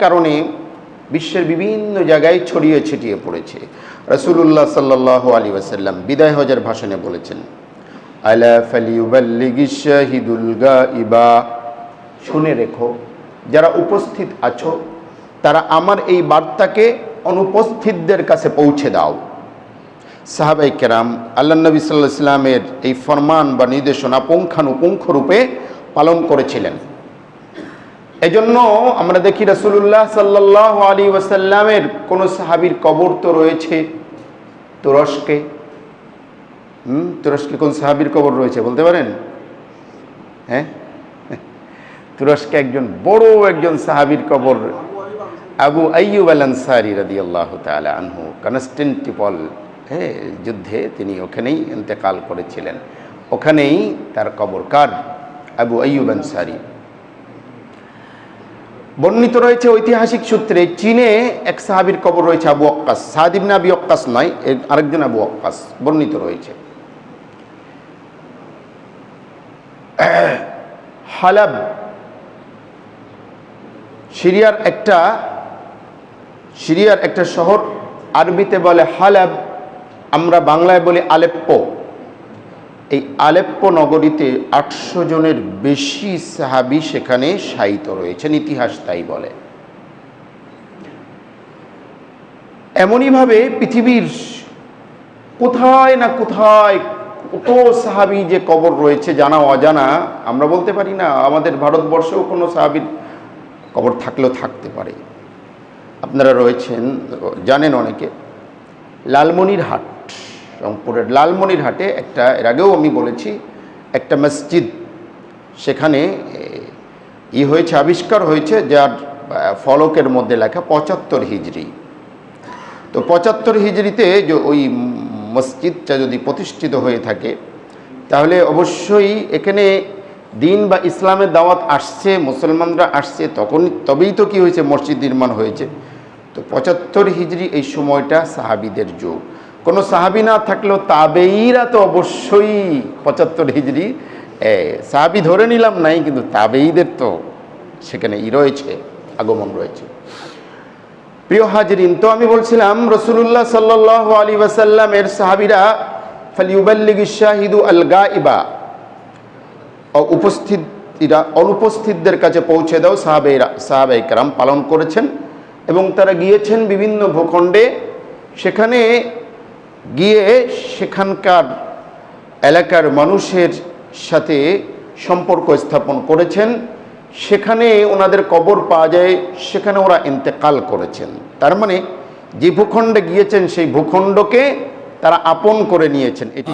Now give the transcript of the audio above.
কারণে বিশ্বের বিভিন্ন জায়গায় ছড়িয়ে ছিটিয়ে পড়েছে। রসুল্লাহ সাল্লাহ আলী ওয়াসাল্লাম বিদায় হজের ভাষণে বলেছেন গাইবা শুনে রেখো, যারা উপস্থিত আছো, তারা আমার এই বার্তাকে অনুপস্থিতদের কাছে পৌঁছে দাও। সাহাবাই কেরাম আল্লাহ নবী সাল্লাহ ইসলামের এই ফরমান বা নির্দেশনা পুঙ্খানুপুঙ্খ রূপে পালন করেছিলেন। এজন্য আমরা দেখি রসুল্লাহ সাল্লাহ আলী ওয়াসাল্লামের কোনো সাহাবির কবর তো রয়েছে তুরস্কে। হুম? তুরস্কে কোন সাহাবির কবর রয়েছে বলতে পারেন? হ্যাঁ? তুরস্কে একজন বড় একজন সাহাবির কবর। আবু আইয়ুব আল আনসারি রাদি আল্লাহ তালা আনহু, কনস্টেন্টিপল। হ্যাঁ যুদ্ধে তিনি ওখানেই ইন্তেকাল করেছিলেন। ওখানেই তার কবর কার? আবু আইয়ুব আনসারি। বর্ণিত রয়েছে ঐতিহাসিক সূত্রে, চীনে এক সাহাবির কবর রয়েছে আবু অক্কাস সাহাদিব না আবি অক্কাস নয়, এর আরেকজন আবু অক্কাস বর্ণিত রয়েছে। হালাব সিরিয়ার একটা সিরিয়ার একটা শহর, আরবিতে বলে হালাব। আমরা বাংলায় বলি আলেপ্পো। এই আলেপ্পো নগরীতে আটশো জনের বেশি সাহাবি সেখানে শায়িত রয়েছেন, ইতিহাস তাই বলে। এমনইভাবে পৃথিবীর কোথায় না কোথায় কত সাহাবি যে কবর রয়েছে জানা অজানা, আমরা বলতে পারি না, আমাদের ভারতবর্ষেও কোনো সাহাবির কবর থাকলেও থাকতে পারে। আপনারা রয়েছেন, জানেন অনেকে লালমনির হাট রংপুরের লালমনিরহাটে একটা, এর আগেও আমি বলেছি, একটা মসজিদ। সেখানে ই হয়েছে, আবিষ্কার হয়েছে, যার ফলকের মধ্যে লেখা পঁচাত্তর হিজড়ি। তো পঁচাত্তর হিজড়িতে যে ওই মসজিদটা যদি প্রতিষ্ঠিত হয়ে থাকে, তাহলে অবশ্যই এখানে দিন বা ইসলামের দাওয়াত আসছে, মুসলমানরা আসছে তখন তবেই তো কি হয়েছে, মসজিদ নির্মাণ হয়েছে। তো পঁচাত্তর হিজড়ি এই সময়টা সাহাবিদের যুগ। কোনো সাহাবি না থাকলেও তাবেইরা তো অবশ্যই পঁচাত্তর হিজড়ি সাহাবি ধরে নিলাম নাই, কিন্তু তাবেইদের তো সেখানে ই রয়েছে, আগমন রয়েছে। প্রিয় হাজরিন, তো আমি বলছিলাম রসুল্লাহ সাল্লাহ আলী ওয়াসাল্লামের সাহাবিরা, ফালিউবাল্লিগি শাহিদু আল গাইবা উপস্থিতিরা, অনুপস্থিতদের কাছে পৌঁছে দাও, সাহাবেরা সাহাবে কারাম পালন করেছেন এবং তারা গিয়েছেন বিভিন্ন ভূখণ্ডে। সেখানে গিয়ে সেখানকার এলাকার মানুষের সাথে সম্পর্ক স্থাপন করেছেন। সেখানে ওনাদের কবর পাওয়া যায়, সেখানে ওরা ইন্তেকাল করেছেন। তার মানে যে ভূখণ্ডে গিয়েছেন, সেই ভূখণ্ডকে তারা আপন করে নিয়েছেন। এটি।